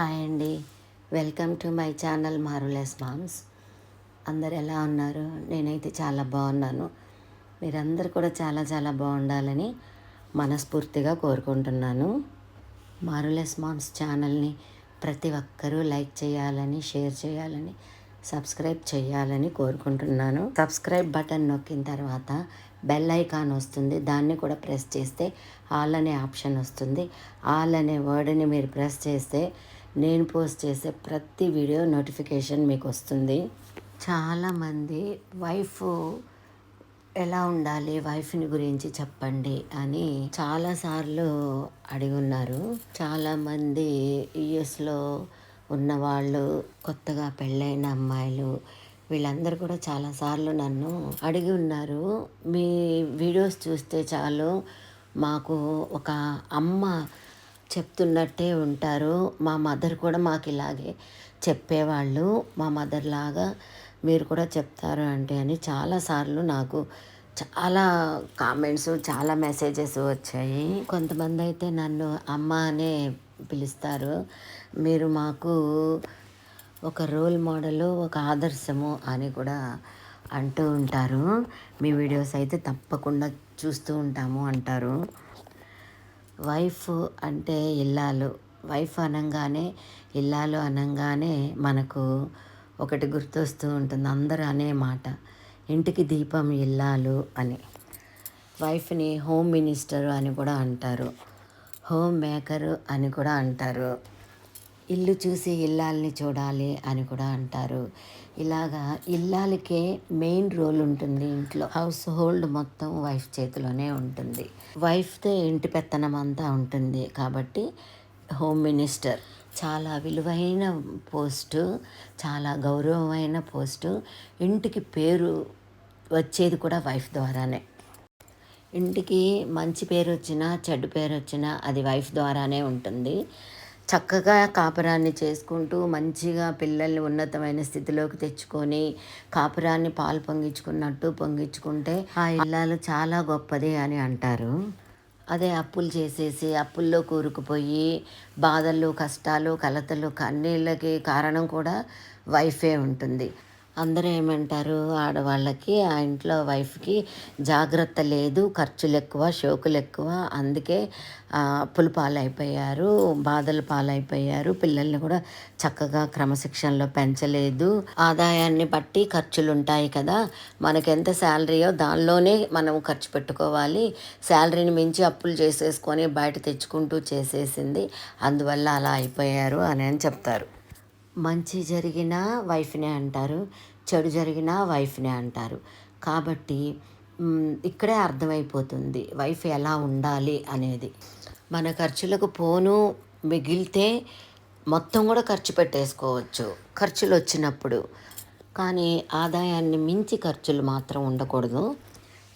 Hi అండి. Welcome to my channel మారులెస్ moms. అందరు ఎలా ఉన్నారు? నేనైతే చాలా బాగున్నాను. మీరందరూ కూడా చాలా చాలా బాగుండాలని మనస్ఫూర్తిగా కోరుకుంటున్నాను. మారులెస్ మామ్స్ ఛానల్ని ప్రతి ఒక్కరూ లైక్ చేయాలని షేర్ చేయాలని సబ్స్క్రైబ్ చేయాలని కోరుకుంటున్నాను. సబ్స్క్రైబ్ బటన్ నొక్కిన తర్వాత బెల్ ఐకాన్ వస్తుంది. దాన్ని కూడా ప్రెస్ చేస్తే ఆల్ అనే ఆప్షన్ వస్తుంది. ఆల్ అనే వర్డ్ని మీరు ప్రెస్ చేస్తే నేను పోస్ట్ చేసే ప్రతి వీడియో నోటిఫికేషన్ మీకు వస్తుంది. చాలామంది వైఫ్ ఎలా ఉండాలి వైఫ్ని గురించి చెప్పండి అని చాలాసార్లు అడిగి ఉన్నారు చాలామంది యుఎస్లో ఉన్నవాళ్ళు కొత్తగా పెళ్ళైన అమ్మాయిలు వీళ్ళందరూ కూడా చాలాసార్లు నన్ను అడిగి ఉన్నారు. మీ వీడియోస్ చూస్తే చాలు మాకు ఒక అమ్మ చెప్తున్నట్టే ఉంటారు. మా మదర్ కూడా మాకు ఇలాగే చెప్పేవాళ్ళు. మా మదర్ లాగా మీరు కూడా చెప్తారు అంటే అని చాలాసార్లు నాకు చాలా కామెంట్స్ చాలా మెసేజెస్ వచ్చాయి. కొంతమంది అయితే నన్ను అమ్మ అనే పిలుస్తారు. మీరు మాకు ఒక రోల్ మోడలు ఒక ఆదర్శము అని కూడా అంటూ ఉంటారు. మీ వీడియోస్ అయితే తప్పకుండా చూస్తూ ఉంటాము అంటారు. వైఫ్ అంటే ఇల్లాలు. వైఫ్ అనగానే ఇల్లాలు అనగానే మనకు ఒకటి గుర్తొస్తూ ఉంటుంది. అందరూ అనే మాట. ఇంటికి దీపం ఇల్లాలు అని. వైఫ్ని హోమ్ మినిస్టర్ అని కూడా అంటారు. హోమ్ మేకరు అని కూడా అంటారు. ఇల్లు చూసి ఇల్లాలని చూడాలి అని కూడా అంటారు. ఇలాగా ఇల్లాలకే మెయిన్ రోల్ ఉంటుంది ఇంట్లో. హౌస్ హోల్డ్ మొత్తం వైఫ్ చేతిలోనే ఉంటుంది. వైఫ్తే ఇంటి పెత్తనం అంతా ఉంటుంది కాబట్టి హోమ్ మినిస్టర్. చాలా విలువైన పోస్టు చాలా గౌరవమైన పోస్టు. ఇంటికి పేరు వచ్చేది కూడా వైఫ్ ద్వారానే. ఇంటికి మంచి పేరు వచ్చినా చెడ్డ పేరు వచ్చినా అది వైఫ్ ద్వారానే ఉంటుంది. చక్కగా కాపురాన్ని చేసుకుంటూ మంచిగా పిల్లల్ని ఉన్నతమైన స్థితిలోకి తెచ్చుకొని కాపురాన్ని పాలు పొంగించుకున్నట్టు పొంగించుకుంటే ఆ ఇల్లాలు చాలా గొప్పది అని అంటారు. అదే అప్పులు చేసేసి అప్పుల్లో కూరుకుపోయి బాధలు కష్టాలు కలతలు కన్నీళ్ళకి కారణం కూడా వైఫే ఉంటుంది. అందరూ ఏమంటారు? ఆడవాళ్ళకి ఆ ఇంట్లో వైఫ్కి జాగ్రత్త లేదు ఖర్చులు ఎక్కువ షోకులు ఎక్కువ అందుకే అప్పులు పాలైపోయారు బాధలు పాలైపోయారు. పిల్లల్ని కూడా చక్కగా క్రమశిక్షణలో పెంచలేదు. ఆదాయాన్ని బట్టి ఖర్చులు ఉంటాయి కదా. మనకెంత శాలరీయో దానిలోనే మనం ఖర్చు పెట్టుకోవాలి. శాలరీని మించి అప్పులు చేసేసుకొని బయట తెచ్చుకుంటూ చేసేసింది. అందువల్ల అలా అయిపోయారు అని అని చెప్తారు. మంచి జరిగిన వైఫ్నే అంటారు. చెడు జరిగిన వైఫ్నే అంటారు. కాబట్టి ఇక్కడే అర్థమైపోతుంది. వైఫ్ ఎలా ఉండాలి అనేది. మన ఖర్చులకు పోను మిగిలితే మొత్తం కూడా ఖర్చు పెట్టేసుకోవచ్చు. ఖర్చులు వచ్చినప్పుడు. కానీ ఆదాయాన్ని మించి ఖర్చులు మాత్రం ఉండకూడదు.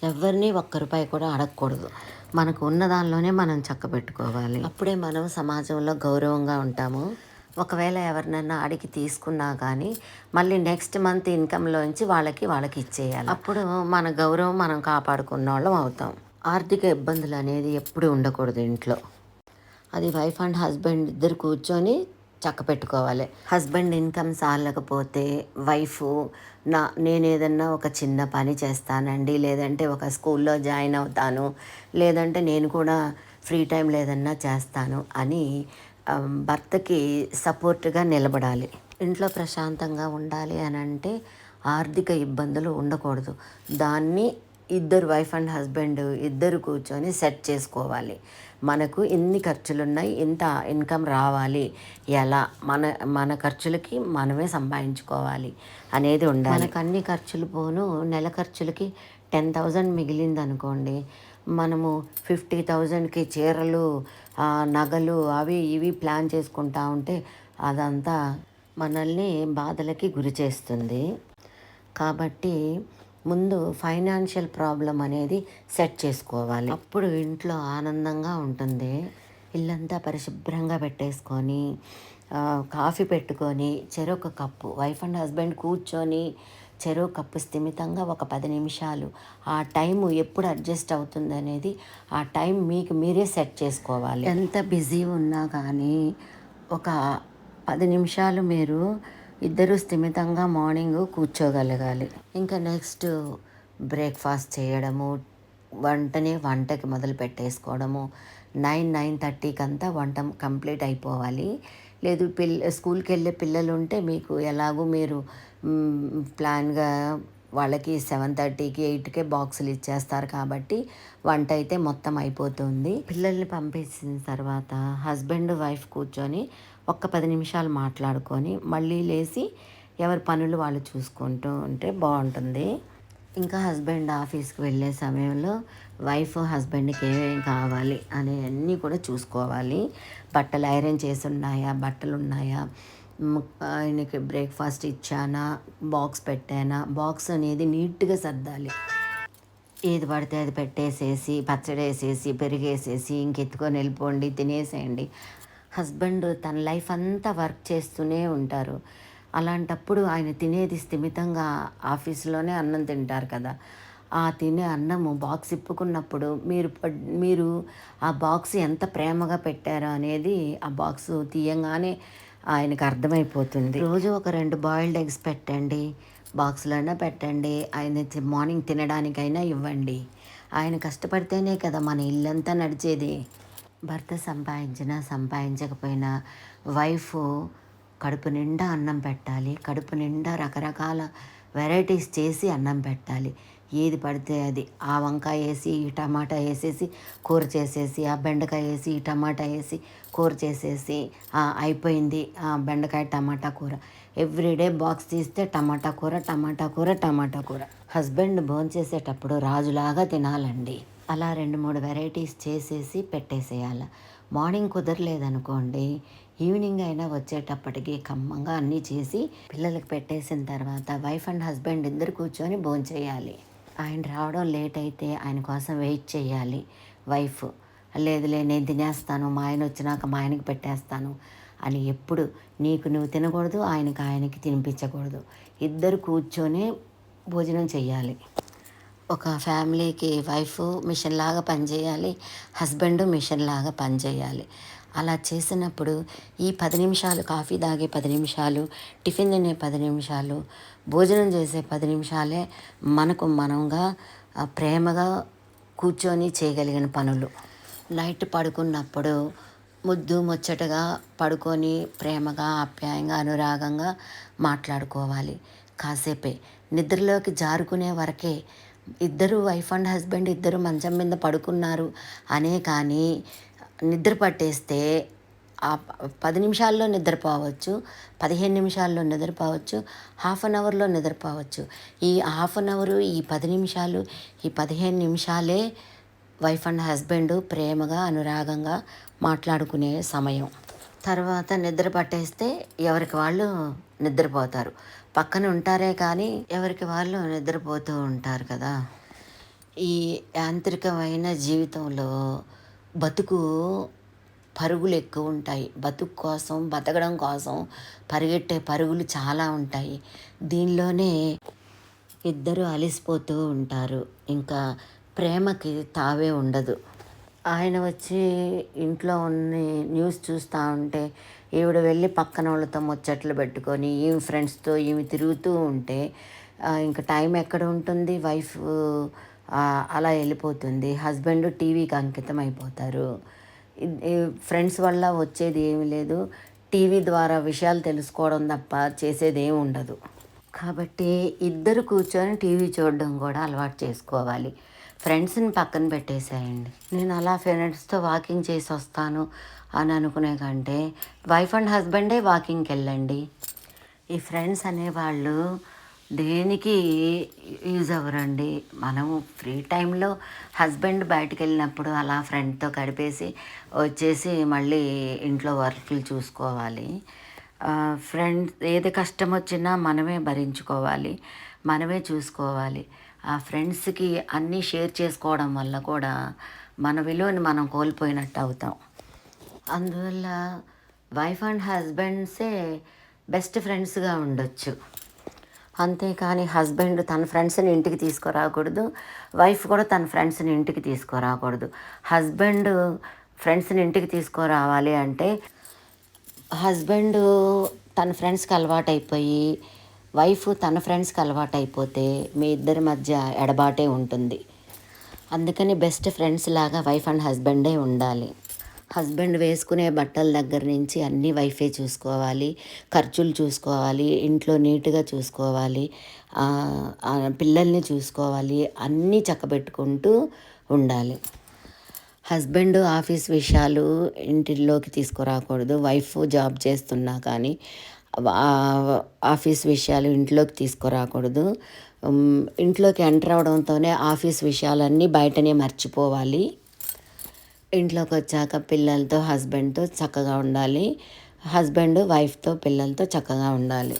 ఎవరిని ఒక్క రూపాయి కూడా అడగకూడదు. మనకు ఉన్న దానిలోనే మనం చక్కబెట్టుకోవాలి అప్పుడే మనం సమాజంలో గౌరవంగా ఉంటాము. ఒకవేళ ఎవరినన్నా అడిగి తీసుకున్నా కానీ మళ్ళీ నెక్స్ట్ మంత్ ఇన్కంలోంచి వాళ్ళకి వాళ్ళకి ఇచ్చేయాలి. అప్పుడు మన గౌరవం మనం కాపాడుకున్న వాళ్ళం అవుతాం. ఆర్థిక ఇబ్బందులు అనేది ఎప్పుడు ఉండకూడదు ఇంట్లో. అది వైఫ్ అండ్ హస్బెండ్ ఇద్దరు కూర్చొని చక్క పెట్టుకోవాలి. హస్బెండ్ ఇన్కమ్ సాలకపోతే వైఫ్ నా నేను ఏదన్నా ఒక చిన్న పని చేస్తానండి లేదంటే ఒక స్కూల్లో జాయిన్ అవుతాను లేదంటే నేను కూడా ఫ్రీ టైం లేదన్నా చేస్తాను అని భర్తకి సపోర్ట్గా నిలబడాలి. ఇంట్లో ప్రశాంతంగా ఉండాలి అని అంటే ఆర్థిక ఇబ్బందులు ఉండకూడదు. దాన్ని ఇద్దరు వైఫ్ అండ్ హస్బెండ్ ఇద్దరు కూర్చొని సెట్ చేసుకోవాలి. మనకు ఎన్ని ఖర్చులున్నాయి ఇంత ఇన్కమ్ రావాలి. ఎలా? మన మన ఖర్చులకి మనమే సంపాదించుకోవాలి అనేది ఉండాలి. మనకు అన్ని ఖర్చులు పోను నెల ఖర్చులకి టెన్ థౌజండ్ మిగిలింది అనుకోండి మనము ఫిఫ్టీ థౌజండ్కి చీరలు నగలు అవి ఇవి ప్లాన్ చేసుకుంటా ఉంటే అదంతా మనల్ని బాధలకి గురి చేస్తుంది. కాబట్టి ముందు ఫైనాన్షియల్ ప్రాబ్లం అనేది సెట్ చేసుకోవాలి. అప్పుడు ఇంట్లో ఆనందంగా ఉంటుంది. ఇల్లంతా పరిశుభ్రంగా పెట్టేసుకొని కాఫీ పెట్టుకొని చెరొక కప్పు వైఫ్ అండ్ హస్బెండ్ కూర్చొని చెరువు కప్పు స్థిమితంగా ఒక పది నిమిషాలు. ఆ టైం ఎప్పుడు అడ్జస్ట్ అవుతుంది అనేది ఆ టైం మీకు మీరే సెట్ చేసుకోవాలి. ఎంత బిజీ ఉన్నా కానీ ఒక పది నిమిషాలు మీరు ఇద్దరు స్థిమితంగా మార్నింగ్ కూర్చోగలగాలి. ఇంకా నెక్స్ట్ బ్రేక్ఫాస్ట్ చేయడము వంటనే వంటకి మొదలు పెట్టేసుకోవడము నైన్ నైన్ థర్టీకి అంతా వంట కంప్లీట్ అయిపోవాలి. లేదు పిల్ల స్కూల్కి వెళ్ళే పిల్లలు ఉంటే మీకు ఎలాగో మీరు ప్లాన్గా వాళ్ళకి సెవెన్ థర్టీకి ఎయిట్కే బాక్సులు ఇచ్చేస్తారు కాబట్టి వంట అయితే మొత్తం అయిపోతుంది. పిల్లల్ని పంపించిన తర్వాత హస్బెండ్ వైఫ్ కూర్చొని ఒక్క పది నిమిషాలు మాట్లాడుకొని మళ్ళీ లేచి ఎవరి పనులు వాళ్ళు చూసుకుంటూ ఉంటే బాగుంటుంది. ఇంకా హస్బెండ్ ఆఫీస్కి వెళ్ళే సమయంలో వైఫ్ హస్బెండ్కి ఏమేమి కావాలి అనేవన్నీ కూడా చూసుకోవాలి. బట్టలు ఐరన్ చేసి ఉన్నాయా? బట్టలు ఉన్నాయా? ఆయనకి బ్రేక్ఫాస్ట్ ఇచ్చానా బాక్స్ పెట్టానా. బాక్స్ అనేది నీట్గా సర్దాలి. ఏది పడితే అది పెట్టేసేసి పచ్చడి వేసేసి పెరిగేసేసి ఇంకెత్తుకొని వెళ్ళిపోండి తినేసేయండి. హస్బెండ్ తన లైఫ్ అంతా వర్క్ చేస్తూనే ఉంటారు. అలాంటప్పుడు ఆయన తినేది స్థిమితంగా ఆఫీస్లోనే అన్నం తింటారు కదా. ఆ తినే అన్నము బాక్స్ ఇప్పుకున్నప్పుడు మీరు మీరు ఆ బాక్స్ ఎంత ప్రేమగా పెట్టారో అనేది ఆ బాక్స్ తీయంగానే ఆయనకు అర్థమైపోతుంది. రోజు ఒక రెండు బాయిల్డ్ ఎగ్స్ పెట్టండి బాక్స్లోనే పెట్టండి ఆయన మార్నింగ్ తినడానికైనా ఇవ్వండి. ఆయన కష్టపడితేనే కదా మన ఇల్లంతా నడిచేది. భర్త సంపాదించినా సంపాదించకపోయినా వైఫ్ కడుపు నిండా అన్నం పెట్టాలి కడుపు నిండా రకరకాల వెరైటీస్ చేసి అన్నం పెట్టాలి. ఏది పడితే అది. ఆ వంకాయ వేసి ఈ టమాటా వేసేసి కూర చేసేసి ఆ బెండకాయ వేసి ఈ టమాటా వేసి కూర చేసేసి అయిపోయింది ఆ బెండకాయ టమాటా కూర. ఎవ్రీడే బాక్స్ తీస్తే టమాటా కూర టమాటా కూర టమాటా కూర. హస్బెండ్ భోంచేసేటప్పుడు రాజులాగా తినాలండి. అలా రెండు మూడు వెరైటీస్ చేసేసి పెట్టేసేయాలి. మార్నింగ్ కుదరలేదనుకోండి ఈవినింగ్ అయినా వచ్చేటప్పటికి ఖమ్మంగా అన్నీ చేసి పిల్లలకి పెట్టేసిన తర్వాత వైఫ్ అండ్ హస్బెండ్ ఇద్దరు కూర్చొని భోంచేయాలి ఆయన రావడం లేట్ అయితే ఆయన కోసం వెయిట్ చేయాలి వైఫ్. లేదులే నేను తినేస్తాను మా ఆయన వచ్చినాక మా ఆయనకి పెట్టేస్తాను అని ఎప్పుడు నీకు నువ్వు తినకూడదు ఆయనకు ఆయనకి తినిపించకూడదు. ఇద్దరు కూర్చొని భోజనం చేయాలి ఒక ఫ్యామిలీకి వైఫ్ మిషన్ లాగా పనిచేయాలి హస్బెండ్ మిషన్ లాగా పనిచేయాలి. అలా చేసినప్పుడు ఈ పది నిమిషాలు కాఫీ తాగే పది నిమిషాలు టిఫిన్ తినే పది నిమిషాలు భోజనం చేసే పది నిమిషాలే మనకు మనంగా ప్రేమగా కూర్చొని చేయగలిగిన పనులు. నైట్ పడుకున్నప్పుడు ముద్దు ముచ్చటగా పడుకొని ప్రేమగా ఆప్యాయంగా అనురాగంగా మాట్లాడుకోవాలి. కాసేపే నిద్రలోకి జారుకునే వరకే ఇద్దరు వైఫ్ అండ్ హస్బెండ్ ఇద్దరు మంచం మీద పడుకున్నారు. అనే కానీ నిద్ర పట్టేస్తే ఆ పది నిమిషాల్లో నిద్రపోవచ్చు పదిహేను నిమిషాల్లో నిద్రపోవచ్చు హాఫ్ అన్ అవర్లో నిద్రపోవచ్చు. ఈ హాఫ్ అన్ అవరు ఈ పది నిమిషాలు ఈ పదిహేను నిమిషాలే వైఫ్ అండ్ హస్బెండ్ ప్రేమగా అనురాగంగా మాట్లాడుకునే సమయం. తర్వాత నిద్ర పట్టేస్తే ఎవరికి వాళ్ళు నిద్రపోతారు. పక్కన ఉంటారే కానీ ఎవరికి వాళ్ళు నిద్రపోతూ ఉంటారు కదా. ఈ యాంత్రికమైన జీవితంలో బతుకు పరుగులు ఎక్కువ ఉంటాయి. బతుకు కోసం బతకడం కోసం పరిగెట్టే పరుగులు చాలా ఉంటాయి. దీనిలోనే ఇద్దరు అలిసిపోతూ ఉంటారు. ఇంకా ప్రేమకి తావే ఉండదు. ఆయన వచ్చి ఇంట్లో ఉన్న న్యూస్ చూస్తూ ఉంటే ఈవిడ వెళ్ళి పక్కన వాళ్ళతో ముచ్చట్లు పెట్టుకొని ఈమె ఫ్రెండ్స్తో ఈమె తిరుగుతూ ఉంటే ఇంకా టైం ఎక్కడ ఉంటుంది? వైఫ్ అలా వెళ్ళిపోతుంది. హస్బెండ్ టీవీకి అంకితం అయిపోతారు. ఫ్రెండ్స్ వల్ల వచ్చేది ఏమీ లేదు. టీవీ ద్వారా విషయాలు తెలుసుకోవడం తప్ప చేసేది ఏమి ఉండదు. కాబట్టి ఇద్దరు కూర్చొని టీవీ చూడడం కూడా అలవాటు చేసుకోవాలి. ఫ్రెండ్స్ని పక్కన పెట్టేసేయండి. నేను అలా ఫ్రెండ్స్తో వాకింగ్ చేసి వస్తాను అని అనుకునే కంటే వైఫ్ అండ్ హస్బెండే వాకింగ్కి వెళ్ళండి. ఈ ఫ్రెండ్స్ అనేవాళ్ళు దేనికి యూజ్ అవ్వరండి? మనము ఫ్రీ టైంలో హస్బెండ్ బయటకు వెళ్ళినప్పుడు అలా ఫ్రెండ్తో గడిపేసి వచ్చేసి మళ్ళీ ఇంట్లో వర్క్లు చూసుకోవాలి. ఫ్రెండ్ ఏది కష్టం వచ్చినా మనమే భరించుకోవాలి మనమే చూసుకోవాలి. ఆ ఫ్రెండ్స్కి అన్నీ షేర్ చేసుకోవడం వల్ల కూడా మన విలువని మనం కోల్పోయినట్టు అవుతాం. అందువల్ల వైఫ్ అండ్ హస్బెండ్సే బెస్ట్ ఫ్రెండ్స్గా ఉండొచ్చు. అంతేకాని హస్బెండ్ తన ఫ్రెండ్స్ని ఇంటికి తీసుకురాకూడదు వైఫ్ కూడా తన ఫ్రెండ్స్ని ఇంటికి తీసుకురాకూడదు. హస్బెండ్ ఫ్రెండ్స్ని ఇంటికి తీసుకురావాలి అంటే హస్బెండ్ తన ఫ్రెండ్స్కి అలవాటు అయిపోయి వైఫ్ తన ఫ్రెండ్స్కి అలవాటు అయిపోతే మీ ఇద్దరి మధ్య ఎడబాటే ఉంటుంది. అందుకని బెస్ట్ ఫ్రెండ్స్ లాగా వైఫ్ అండ్ హస్బెండే ఉండాలి. హస్బెండ్ వేసుకునే బట్టల దగ్గర నుంచి అన్నీ వైఫే చూసుకోవాలి ఖర్చులు చూసుకోవాలి ఇంట్లో నీట్గా చూసుకోవాలి పిల్లల్ని చూసుకోవాలి అన్నీ చక్కబెట్టుకుంటూ ఉండాలి. హస్బెండ్ ఆఫీస్ విషయాలు ఇంటిలోకి తీసుకురాకూడదు. వైఫ్ జాబ్ చేస్తున్నా కానీ ఆఫీస్ విషయాలు ఇంట్లోకి తీసుకురాకూడదు. ఇంట్లోకి ఎంటర్ అవడంతోనే ఆఫీస్ విషయాలన్నీ బయటనే మర్చిపోవాలి. ఇంట్లోకి వచ్చాక పిల్లలతో హస్బెండ్తో చక్కగా ఉండాలి. హస్బెండ్ వైఫ్తో పిల్లలతో చక్కగా ఉండాలి.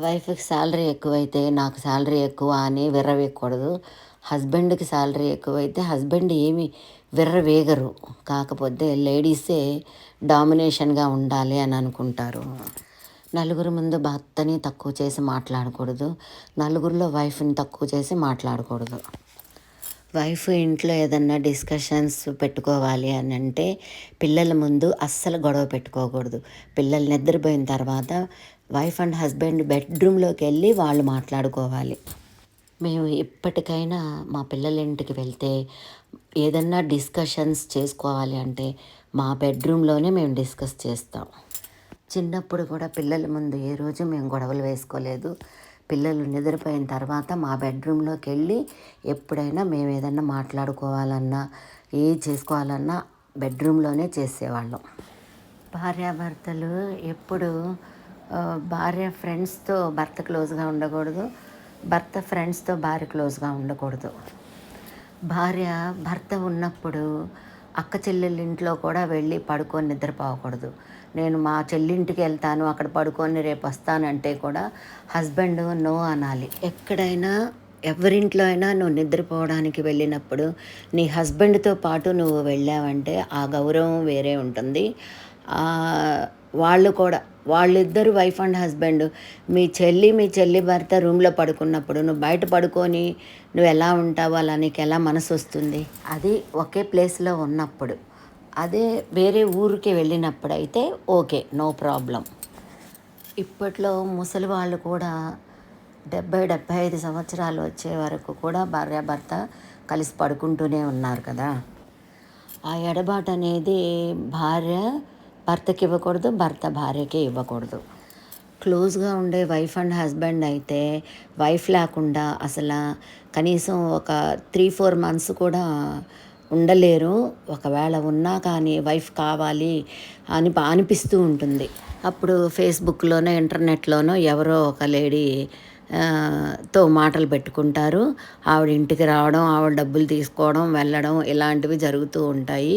వైఫ్కి శాలరీ ఎక్కువైతే నాకు శాలరీ ఎక్కువ అని విర్రవేయకూడదు. హస్బెండ్కి శాలరీ ఎక్కువైతే హస్బెండ్ ఏమి విర్రవేగరు. కాకపోతే లేడీసే డామినేషన్గా ఉండాలి అని అనుకుంటారు. నలుగురు ముందు భర్తని తక్కువ చేసి మాట్లాడకూడదు. నలుగురిలో వైఫ్ని తక్కువ చేసి మాట్లాడకూడదు. వైఫ్ ఇంట్లో ఏదన్నా డిస్కషన్స్ పెట్టుకోవాలి అని అంటే పిల్లల ముందు అస్సలు గొడవ పెట్టుకోకూడదు. పిల్లలు నిద్రపోయిన తర్వాత వైఫ్ అండ్ హస్బెండ్ బెడ్రూమ్లోకి వెళ్ళి వాళ్ళు మాట్లాడుకోవాలి. మేము ఇప్పటికైనా మా పిల్లల ఇంటికి వెళ్తే ఏదన్నా డిస్కషన్స్ చేసుకోవాలి అంటే మా బెడ్రూమ్లోనే మేము డిస్కస్ చేస్తాం. చిన్నప్పుడు కూడా పిల్లల ముందు ఏ రోజు మేము గొడవలు వేసుకోలేదు. పిల్లలు నిద్రపోయిన తర్వాత మా బెడ్రూమ్లోకి వెళ్ళి ఎప్పుడైనా మేము ఏదన్నా మాట్లాడుకోవాలన్నా ఏ చేసుకోవాలన్నా బెడ్రూమ్లోనే చేసేవాళ్ళం. భార్యాభర్తలు ఎప్పుడు భార్య ఫ్రెండ్స్తో భర్త క్లోజ్గా ఉండకూడదు భర్త ఫ్రెండ్స్తో భార్య క్లోజ్గా ఉండకూడదు. భార్య భర్త ఉన్నప్పుడు అక్క చెల్లెళ్ళింట్లో కూడా వెళ్ళి పడుకొని నిద్రపోకూడదు నేను మా చెల్లింటికి వెళ్తాను అక్కడ పడుకొని రేపు వస్తానంటే కూడా హస్బెండ్ నో అనాలి. ఎక్కడైనా ఎవరింట్లో అయినా నువ్వు నిద్రపోవడానికి వెళ్ళినప్పుడు నీ హస్బెండ్తో పాటు నువ్వు వెళ్ళావంటే ఆ గౌరవం వేరే ఉంటుంది. వాళ్ళు కూడా వాళ్ళిద్దరు వైఫ్ అండ్ హస్బెండ్ మీ చెల్లి మీ చెల్లి భర్త రూమ్లో పడుకున్నప్పుడు నువ్వు బయట పడుకొని నువ్వు ఎలా ఉంటావు? అలా నీకు ఎలా మనసు వస్తుంది? అది ఒకే ప్లేస్లో ఉన్నప్పుడు. అదే వేరే ఊరికి వెళ్ళినప్పుడు అయితే ఓకే నో ప్రాబ్లం ఇప్పట్లో ముసలి వాళ్ళు కూడా డెబ్బై డెబ్బై ఐదు సంవత్సరాలు వచ్చే వరకు కూడా భార్యాభర్త కలిసి పడుకుంటూనే ఉన్నారు కదా. ఆ ఎడబాటు అనేది భార్య భర్తకి ఇవ్వకూడదు భర్త భార్యకి ఇవ్వకూడదు. క్లోజ్గా ఉండే వైఫ్ అండ్ హస్బెండ్ అయితే వైఫ్ లేకుండా అసలు కనీసం ఒక త్రీ ఫోర్ మంత్స్ కూడా ఉండలేరు. ఒకవేళ ఉన్నా కానీ వైఫ్ కావాలి అని అనిపిస్తూ ఉంటుంది. అప్పుడు ఫేస్బుక్లోనో ఇంటర్నెట్లోనో ఎవరో ఒక లేడీ తో మాటలు పెట్టుకుంటారు. ఆవిడ ఇంటికి రావడం ఆవిడ డబ్బులు తీసుకోవడం వెళ్ళడం ఇలాంటివి జరుగుతూ ఉంటాయి.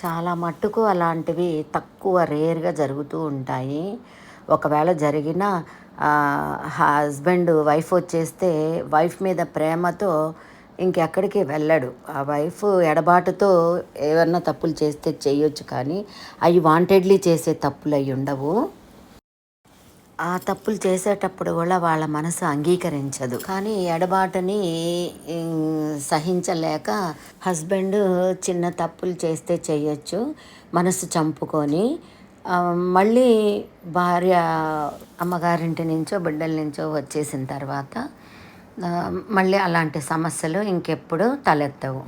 చాలా మట్టుకు అలాంటివి తక్కువ రేర్గా జరుగుతూ ఉంటాయి. ఒకవేళ జరిగిన హస్బెండ్ వైఫ్ వచ్చేస్తే వైఫ్ మీద ప్రేమతో ఇంకెక్కడికి వెళ్ళడు. ఆ వైఫ్ ఎడబాటుతో ఏమన్నా తప్పులు చేస్తే చేయొచ్చు కానీ అవి వాంటెడ్లీ చేసే తప్పులు అవి ఉండవు. ఆ తప్పులు చేసేటప్పుడు కూడా వాళ్ళ మనసు అంగీకరించదు. కానీ ఎడబాటుని సహించలేక హస్బెండ్ చిన్న తప్పులు చేస్తే చేయొచ్చు. మనసు చంపుకొని మళ్ళీ భార్య అమ్మగారింటి నుంచో బిడ్డల నుంచో వచ్చేసిన తర్వాత మళ్ళీ అలాంటి సమస్యలు ఇంకెప్పుడు తలెత్తవు.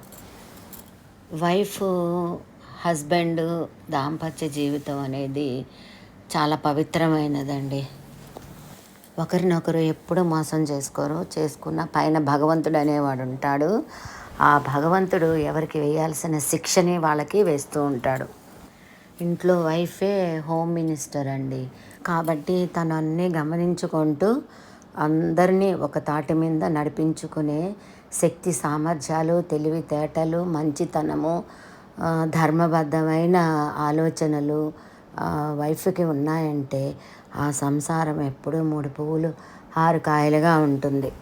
వైఫ్ హస్బెండ్ దాంపత్య జీవితం అనేది చాలా పవిత్రమైనదండి. ఒకరినొకరు ఎప్పుడు మోసం చేసుకోరు చేసుకున్న పైన భగవంతుడు అనేవాడు ఉంటాడు. ఆ భగవంతుడు ఎవరికి వేయాల్సిన శిక్షని వాళ్ళకి వేస్తూ ఉంటాడు. ఇంట్లో వైఫే హోమ్ మినిస్టర్ అండి. కాబట్టి తను అన్నీ గమనించుకుంటూ అందరినీ ఒక తాటి మీద నడిపించుకునే శక్తి సామర్థ్యాలు తెలివితేటలు మంచితనము ధర్మబద్ధమైన ఆలోచనలు వైఫ్కి ఉన్నాయంటే ఆ సంసారం ఎప్పుడూ మూడు పువ్వులు ఆరు కాయలుగా ఉంటుంది.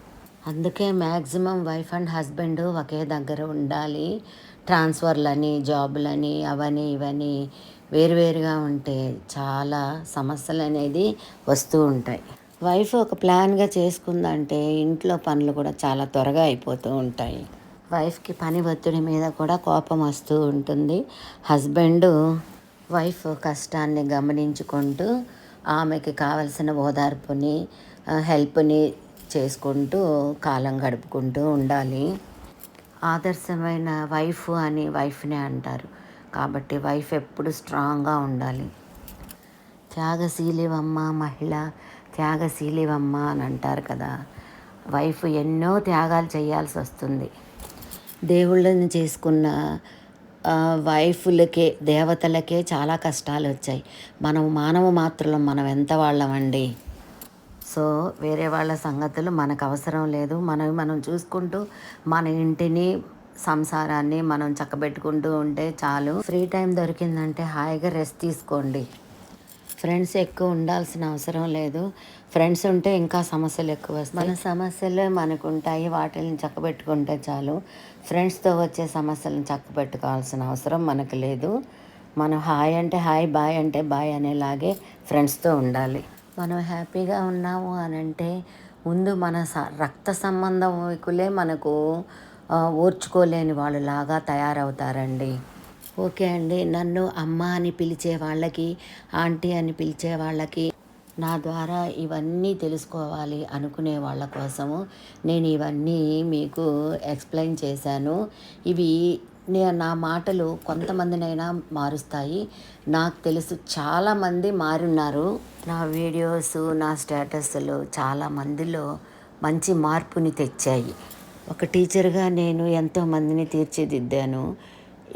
అందుకే మ్యాక్సిమం వైఫ్ అండ్ హస్బెండ్ ఒకే దగ్గర ఉండాలి. ట్రాన్స్ఫర్లని జాబులని అవని ఇవని వేరువేరుగా ఉంటే చాలా సమస్యలు అనేది వస్తూ ఉంటాయి. వైఫ్ ఒక ప్లాన్గా చేసుకుందంటే ఇంట్లో పనులు కూడా చాలా త్వరగా అయిపోతూ ఉంటాయి. వైఫ్కి పని ఒత్తిడి మీద కూడా కోపం వస్తూ ఉంటుంది. హస్బెండ్ వైఫ్ కష్టాన్ని గమనించుకుంటూ ఆమెకి కావలసిన ఓదార్పుని హెల్ప్ని చేసుకుంటూ కాలం గడుపుకుంటూ ఉండాలి. ఆదర్శమైన వైఫ్ అని వైఫ్నే అంటారు. కాబట్టి వైఫ్ ఎప్పుడు స్ట్రాంగ్గా ఉండాలి. త్యాగశీలివమ్మ మహిళ త్యాగశీలివమ్మ అని అంటారు కదా. వైఫ్ ఎన్నో త్యాగాలు చేయాల్సి వస్తుంది. దేవుళ్ళని చేసుకున్న వైఫ్లకే దేవతలకే చాలా కష్టాలు వచ్చాయి మనం మానవ మాత్రులం మనం ఎంత వాళ్ళమండి? సో వేరే వాళ్ళ సంగతులు మనకు అవసరం లేదు. మనవి మనం చూసుకుంటూ మన ఇంటిని సంసారాన్ని మనం చక్కబెట్టుకుంటూ ఉంటే చాలు. ఫ్రీ టైం దొరికిందంటే హాయిగా రెస్ట్ తీసుకోండి. ఫ్రెండ్స్ ఎక్కువ ఉండాల్సిన అవసరం లేదు. ఫ్రెండ్స్ ఉంటే ఇంకా సమస్యలు ఎక్కువ వస్తాయి. మన సమస్యలు మనకు ఉంటాయి వాటిని చక్కబెట్టుకుంటే చాలు. ఫ్రెండ్స్తో వచ్చే సమస్యలను చక్కబెట్టుకోవాల్సిన అవసరం మనకు లేదు. మనం హాయ్ అంటే హాయ్ బాయ్ అంటే బాయ్ అనేలాగే ఫ్రెండ్స్తో ఉండాలి. మనం హ్యాపీగా ఉన్నాము అని అంటే ముందు మన స రక్త సంబంధకులే మనకు ఓర్చుకోలేని వాళ్ళలాగా తయారవుతారండి. ఓకే అండి. నన్ను అమ్మ అని పిలిచే వాళ్ళకి ఆంటీ అని పిలిచే వాళ్ళకి నా ద్వారా ఇవన్నీ తెలుసుకోవాలి అనుకునే వాళ్ళ కోసము నేను ఇవన్నీ మీకు ఎక్స్ప్లెయిన్ చేశాను. ఇవి నా మాటలు కొంతమందినైనా మారుస్తాయి. నాకు తెలుసు చాలామంది మారున్నారు. నా వీడియోస్ నా స్టేటస్లు చాలా మందిలో మంచి మార్పుని తెచ్చాయి. ఒక టీచర్గా నేను ఎంతోమందిని తీర్చిదిద్దాను.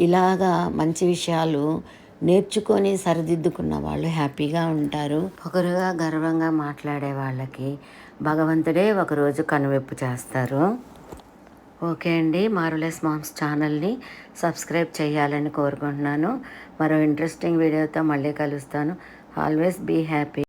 ఇలాగా మంచి విషయాలు నేర్చుకొని సరిదిద్దుకున్న వాళ్ళు హ్యాపీగా ఉంటారు. ఒకరుగా గర్వంగా మాట్లాడే వాళ్ళకి భగవంతుడే ఒకరోజు కనువిప్పు చేస్తారు. ఓకే అండి మారులెస్ మామ్స్ ఛానల్ని సబ్స్క్రైబ్ చేయాలని కోరుకుంటున్నాను. మరో ఇంట్రెస్టింగ్ వీడియోతో మళ్ళీ కలుస్తాను. Always be happy.